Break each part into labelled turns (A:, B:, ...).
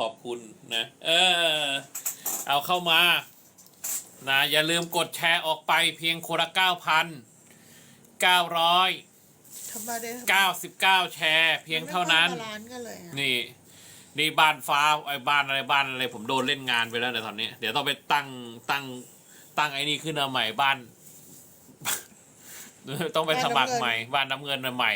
A: ขอบคุณนะ เออ เอาเข้ามานะอย่าลืมกดแชร์ออกไปเพียงคนละเก้าพันเก้าร้อย
B: ทำไมาได้
A: เก้าสิบเก้าแชร์ เพียงเท่านั้น
B: ไม่ค่อยบาลานซ์กันเลยอะ
A: นี่ นี่บ้านฟ้าไอ้บ้านอะไรบ้านอะไรผมโดนเล่นงานไปแล้วในตอนนี้ เดี๋ยวต้องไปตั้งตั้งตั้งไอ้นี่ขึ้นมาใหม่บ้าน ต้องไปสมัครใหม่บ้านน้ำเงินมาใหม่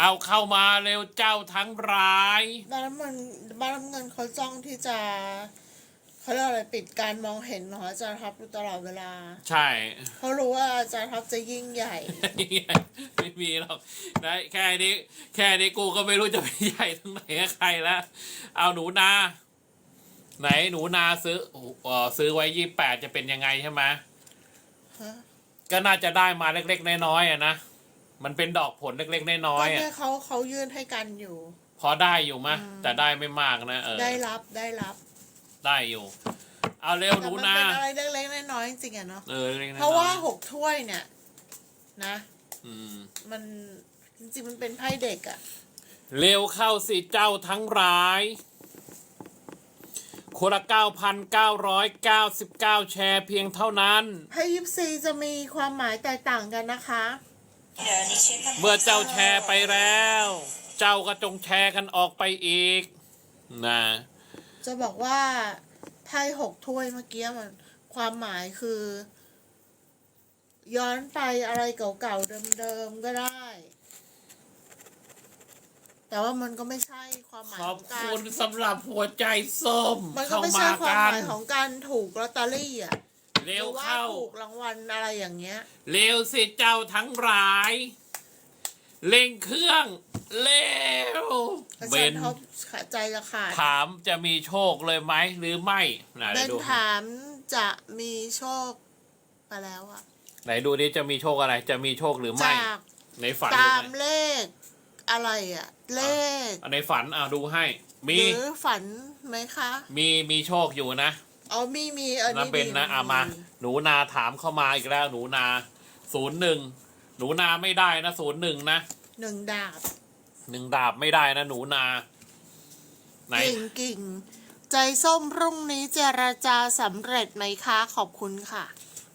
A: เอาเข้ามาเร็วเจ้าทั้งร้าย
B: บ้านน้ำเงินบ้านน้ำเงินเขาจ้องที่จะเขาเรียกอะไรปิดการมองเห็นของอาจารย์ท็อปอยู่ตลอดเวลา
A: ใช่
B: เขารู้ว่าอาจารย์ท็อปจะยิ่งใหญ่
A: ไม่มีหรอกนะแค่นี้ แค่นี้กูก็ไม่รู้จะไปใหญ่ตรงไหนกับใครแล้ว เอาหนูนา ไหนหนูนาซื้อเอ่อซื้อไว้ยี่แปดจะเป็นยังไงใช่ไหม
B: ฮะ
A: ก็น่าจะได้มาเล็กๆน้อยๆอะนะ มันเป็นดอกผลเล็กๆน้อยๆ
B: ก็เนี่
A: อะ
B: ยเขาเขายื่นให้กันอยู่
A: พอได้อยู่มะ
B: อืม
A: แต่ได้ไม่มากนะ เออ
B: ได้รับได้รับ
A: ได้อยู่ เอาเร็วห
B: แต่
A: นู
B: มัน
A: นา
B: เป็นอะไรเล็กๆน้อยๆจริงๆอะเนาะ
A: เออเล็กๆน้อยๆ
B: เพราะว่าหกถ้วยเนี่ย นะ
A: อืม
B: มันจริงๆมันเป็นไพ่เด็กอะ
A: เร็วเข้าสิเจ้าทั้งร้ายคนละ9,999 แชร์เพียงเท่านั้น
B: ไพ่ยิปซีจะมีความหมายแตกต่างกันนะคะ
A: เมื่อเจ้าแชร์ไปแล้ว เจ้าก็จงแชร์กันออกไปอีก นะ
B: จะบอกว่าไพ่หกถ้วยเมื่อกี้มันความหมายคือ ย้อนไปอะไรเก่าๆเดิมๆก็ได้ แต่ว่ามันก็ไม่ใช่ความหมาย
A: ข
B: ข
A: อ
B: อบงการ
A: คุณสำหรับหัวใจส้ม
B: มันก็
A: เข้า
B: ไม่
A: มา
B: ใช่ความ
A: กั
B: ห
A: น
B: มายของการถูกลอตเตอรี่อะ
A: เร็ว
B: หรือว่า
A: เข้า
B: ถูกรางวัลอะไรอย่างเงี้ย
A: เร็วสิเจ้าทั้งหลายเร่งเครื่องเร็ว
B: อา
A: เบ
B: จาร
A: น
B: ย์ท็อปขาใจจะขาด
A: ถามจะมีโชคเลยไหมหรือไม่ไหน
B: เป็น
A: ดู
B: ถามจะมีโชคไปแล้วอะ
A: ไหนดูดิจะมีโชคอะไร จะมีโชคหรือไม่
B: จาก
A: ในฝันห
B: ตา
A: รือ
B: ม
A: ไม่
B: เลขอะไรอะเลข
A: อะในฝันอะดูให้มี
B: หรือฝันไหมคะ
A: มีมีโชคอยู่นะ
B: อ๋อมีมีเออ
A: นะ
B: นี่
A: เป็นนะ
B: ดี
A: อามา หนูนาถามเข้ามาอีกแล้ว หนูนาศูนย์หนึ่งหนูนาไม่ได้นะศูนย์หนึ่งนะ
B: หนึ่งดาบ
A: หนึ่งดาบไม่ได้นะหนูนา ไหน
B: กิ่งกิ่งใจส้มพรุ่งนี้เจรจาสำเร็จไหมคะขอบคุณค่ะ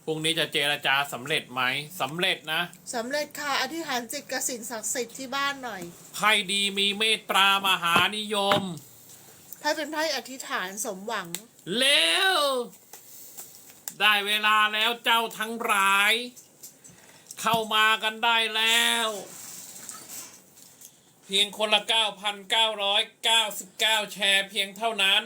A: พรุ่งนี้จะเจรจาสำเร็จไหมสำเร็จนะ
B: สำเร็จค่ะ อธิษฐานจิตกสินศักดิ์สิทธิ์ที่บ้านหน่อย
A: ไพ่ดีมีเมตตามหานิยม
B: ไพ่เป็นไพ่อธิษฐานสมหวัง
A: เร็ว ได้เวลาแล้วเจ้าทั้งหลาย เข้ามากันได้แล้ว เพียงคนละ 9,999 แชร์เพียงเท่านั้น